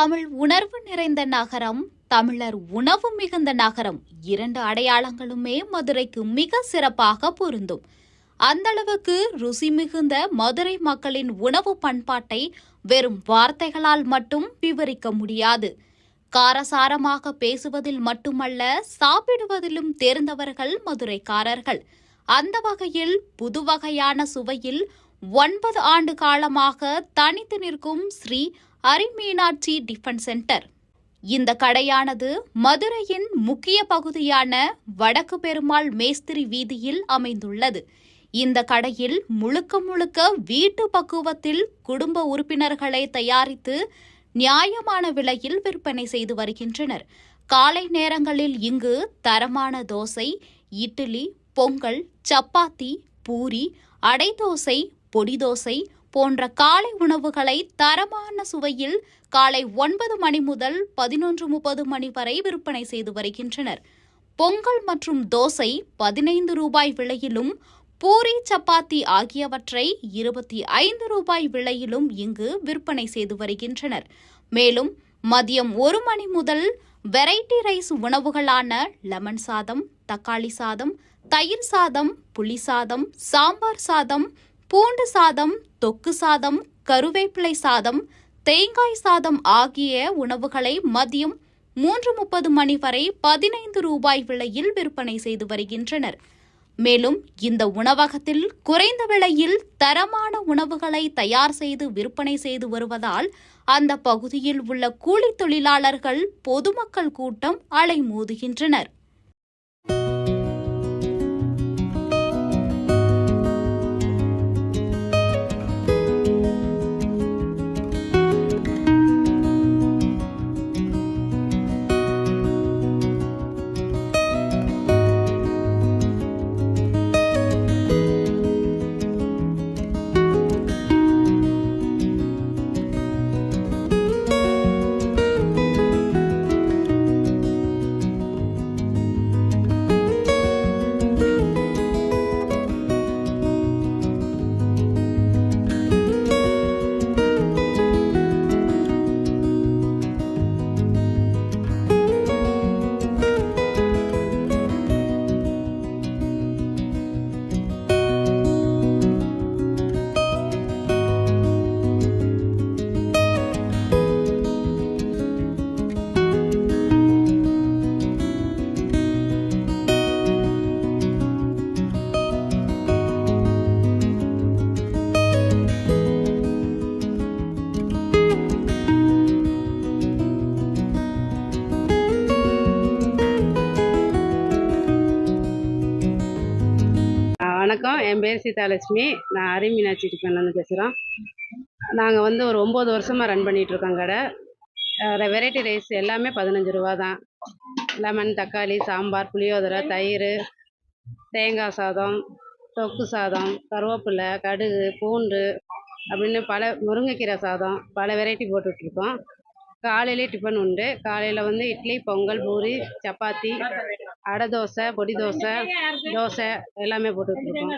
தமிழ் உணர்வு நிறைந்த நகரம் தமிழர் உணவு மிகுந்த நகரம். இரண்டு அடையாளங்களுமே மதுரைக்கு மிக சிறப்பாக பொருந்தும். அந்த அளவுக்கு ருசி மிகுந்த மதுரை மக்களின் உணவு பண்பாட்டை வெறும் வார்த்தைகளால் மட்டும் விவரிக்க முடியாது. காரசாரமாக பேசுவதில் மட்டுமல்ல சாப்பிடுவதிலும் தேர்ந்தவர்கள் மதுரைக்காரர்கள். அந்த வகையில் புது வகையான சுவையில் ஒன்பது ஆண்டு காலமாக தனித்து நிற்கும் ஸ்ரீ அரிமீனாட்சி டிஃபன் சென்டர். இந்த கடையானது மதுரையின் முக்கிய பகுதியான வடக்கு பெருமாள் மேஸ்திரி வீதியில் அமைந்துள்ளது. இந்த கடையில் முழுக்க முழுக்க வீட்டு பக்குவத்தில் குடும்ப உறுப்பினர்களை தயாரித்து நியாயமான விலையில் விற்பனை செய்து வருகின்றனர். காலை நேரங்களில் இங்கு தரமான தோசை இட்லி பொங்கல் சப்பாத்தி பூரி அடை தோசை பொடி தோசை போன்ற காலை உணவுகளை தரமான சுவையில் காலை ஒன்பது மணி முதல் பதினொன்று முப்பது மணி வரை விற்பனை செய்து வருகின்றனர். பொங்கல் மற்றும் தோசை பதினைந்து ரூபாய் விலையிலும் பூரி சப்பாத்தி ஆகியவற்றை இருபத்தி ஐந்து ரூபாய் விலையிலும் இங்கு விற்பனை செய்து வருகின்றனர். மேலும் மதியம் ஒரு மணி முதல் வெரைட்டி ரைஸ் உணவுகளான லெமன் சாதம் தக்காளி சாதம் தயிர் சாதம் புளி சாதம் சாம்பார் சாதம் பூண்டு சாதம் தொக்கு சாதம் கருவேப்பிலை சாதம் தேங்காய் சாதம் ஆகிய உணவுகளை மதியம் மூன்று முப்பது மணி வரை பதினைந்து ரூபாய் விலையில் விற்பனை செய்து வருகின்றனர். மேலும் இந்த உணவகத்தில் குறைந்த விலையில் தரமான உணவுகளை தயார் செய்து விற்பனை செய்து வருவதால் அந்த பகுதியில் உள்ள கூலி தொழிலாளர்கள் பொதுமக்கள் கூட்டம் அலைமோதுகின்றனர். என் பேர் சீதாலட்சுமி. நான் அரிமீனாட்சி டிஃபன்லேருந்து பேசுகிறோம் நாங்கள் வந்து ஒரு ஒம்பது வருஷமாக ரன் பண்ணிகிட்ருக்கோம் கடை. வெரைட்டி ரைஸ் எல்லாமே பதினஞ்சு ரூபா தான். லெமன் தக்காளி சாம்பார் புளியோதரை தயிர் தேங்காய் சாதம் தொக்கு சாதம் கருவேப்பிலை கடுகு பூண்டு அப்படின்னு பல முருங்கைக்கீரை சாதம் பல வெரைட்டி போட்டுட்ருக்கோம். காலையிலே டிஃபன் உண்டு. காலையில் வந்து இட்லி பொங்கல் பூரி சப்பாத்தி அடை தோசை பொடி தோசை தோசை எல்லாமே போட்டுட்ருக்கோம்.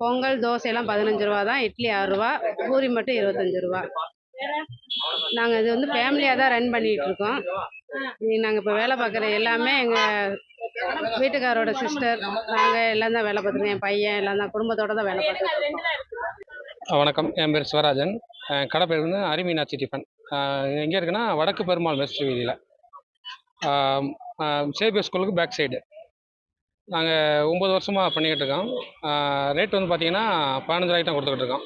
பொங்கல் தோசையெல்லாம் பதினஞ்சு ரூபா தான். இட்லி ஆறு ரூபா பூரி மட்டும் இருபத்தஞ்சு ரூபா. நாங்கள் இது வந்து ஃபேமிலியாக தான் ரன் பண்ணிகிட்டு இருக்கோம் நாங்கள் இப்போ வேலை பார்க்குற எல்லாமே எங்கள் வீட்டுக்காரோட சிஸ்டர் நாங்கள் எல்லாம் தான் வேலை பார்த்துருக்கோம் என் பையன் எல்லாம் தான் குடும்பத்தோட தான் வேலை பார்த்துருக்கோம் வணக்கம். என் பேர் சிவராஜன். அஹ் கடை பேர் வந்து அரிமீனாட்சி டிஃபன். எங்கே இருக்குன்னா வடக்கு பெருமாள் மெஸ்ட் வீதியில். சேபிஎஸ் ஸ்கூலுக்கு பேக் சைடு நாங்கள் ஒம்பது வருஷமாக பண்ணிக்கிட்டு இருக்கோம். ரேட் வந்து பார்த்தீங்கன்னா பதினஞ்சு ரூபாய்க்கு தான் கொடுத்துக்கிட்டு இருக்கோம்.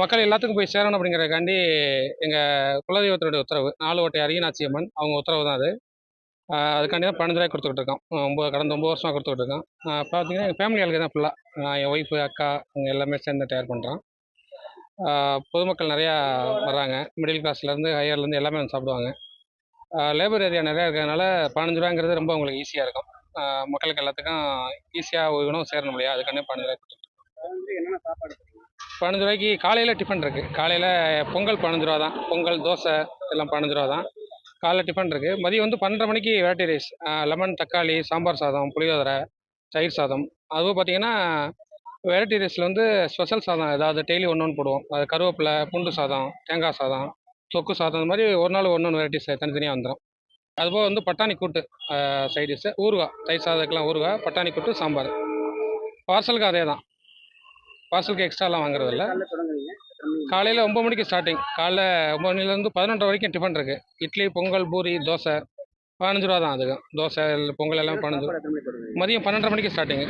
மக்கள் எல்லாத்துக்கும் போய் சேரணும் அப்படிங்கிறதுக்காண்டி எங்கள் குலதெய்வத்தினுடைய உத்தரவு நாலு ஓட்டை அரியநாச்சி அம்மன் அவங்க உத்தரவு தான் அது. அதுக்காண்டி தான் பதினஞ்சு ரூபாய்க்கு கொடுத்துக்கிட்டு இருக்கோம். ஒம்பது கடந்த ஒம்பது வருஷமாக கொடுத்துக்கிட்டு இருக்கோம். பார்த்தீங்கன்னா எங்கள் ஃபேமிலி ஆளுக்கு தான் ஃபுல்லாக என் ஒய்ஃபு அக்கா அவங்க எல்லாமே சேர்ந்து தயார் பண்ணுறோம் பொதுமக்கள் நிறையா வராங்க மிடில் கிளாஸ்லேருந்து ஹையர்லேருந்து எல்லாமே வந்து சாப்பிடுவாங்க. லேபர் ஏரியா நிறையா இருக்கிறதுனால பதினஞ்சு ரூபாங்கிறது ரொம்ப உங்களுக்கு ஈஸியாக இருக்கும். மக்களுக்கு எல்லாத்துக்கும் ஈஸியாக ஒரு உணவு சேரணும் இல்லையா? அதுக்காண்டி பதினஞ்சு ரூபாய்க்கு பதினஞ்சு ரூபாய்க்கு காலையில் டிஃபன் இருக்குது காலையில் பொங்கல் பதினஞ்சு ரூபா தான். பொங்கல் தோசை எல்லாம் பதினஞ்சு ரூபா தான். காலைல டிஃபன் இருக்குது மதியம் வந்து பன்னெண்டரை மணிக்கு வெரைட்டி ரைஸ். லெமன் தக்காளி சாம்பார் சாதம் புளியோதரை தயிர் சாதம். அதுவும் பார்த்தீங்கன்னா வெரைட்டி ரைஸில் வந்து ஸ்பெஷல் சாதம் ஏதாவது டெய்லி ஒன்று ஒன்று போடுவோம். அது கருவேப்பிலை பூண்டு சாதம் தேங்காய் சாதம் தொக்கு சாதம் அந்த மாதிரி ஒரு நாள் ஒன்று ஒன்று வெரைட்டிஸ் தனித்தனியாக வந்துடும் அதுபோக வந்து பட்டாணி கூட்டு சைட் டிஷ்ஷு ஊறுகாய் தயிர் சாதத்துக்கெலாம் ஊறுகாய் பட்டாணி கூட்டு சாம்பார். பார்சலுக்கு அதே தான் பார்சலுக்கு எக்ஸ்ட்ராலாம் வாங்குறதில்ல. காலையில் ஒம்பது மணிக்கு ஸ்டார்டிங் காலைல ஒம்பது மணிலேருந்து பதினொன்றரை வரைக்கும் டிஃபன் இருக்குது இட்லி பொங்கல் பூரி தோசை. பதினஞ்சு ரூபா தான் அதுக்கு தோசை பொங்கல் எல்லாம் பதினஞ்சு. ரூபா. மதியம் பன்னெண்டரை மணிக்கு ஸ்டார்டிங்கு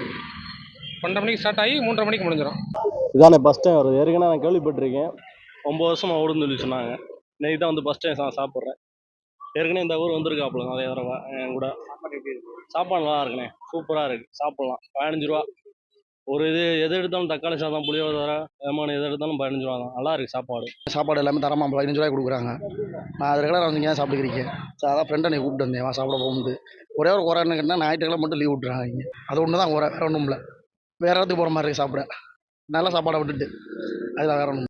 பன்னெண்டரை மணிக்கு ஸ்டார்ட் ஆகி மூன்றரை மணிக்கு முடிஞ்சிடும் இதானே ஃபஸ்ட் டைம் வருது ஏற்கனவே நான் கேள்விப்பட்டிருக்கேன். ஒம்பது வருஷமாக ஓடுன்னு சொல்லி சொன்னாங்க. இன்னைக்கு தான் வந்து ஃபஸ்ட் டைம் சா சாப்பிட்றேன். ஏற்கனவே இந்த ஊர் வந்திருக்காப்புல நிறைய தடவை என் கூட. சாப்பாடு நல்லா இருக்குண்ணே. சூப்பராக இருக்குது சாப்பிட்லாம். பதினஞ்சு ரூபா. ஒரு இது எது எடுத்தாலும் தக்காளி சாதம் புளியோதரை ஏமான எது எடுத்தாலும் பதினஞ்சு ரூபா தான். நல்லா இருக்குது சாப்பாடு. சாப்பாடு எல்லாமே தரமாக பதினஞ்சு ரூபாய் கொடுக்குறாங்க. நான் அது ரெகுலராக வந்து இங்கே தான் சாப்பிட்டுக்கிறீங்க அதான் ஃப்ரெண்டை நீ கூப்பிட்டு வந்தேன். வா சாப்பிட போகும்போது. ஒரே ஒரு குறை என்ன கேட்டால் ஞாயிற்றுக்கிழமை மட்டும் லீவ் விட்டுறாங்க அது ஒன்று தான் குறை. வேறு ஒன்றும் இல்லை. வேறு இடத்துக்கு போகிற மாதிரி இருக்குது சாப்பிட. நல்ல சாப்பாடை விட்டுட்டு. அதுதான் வேற ஒன்றும்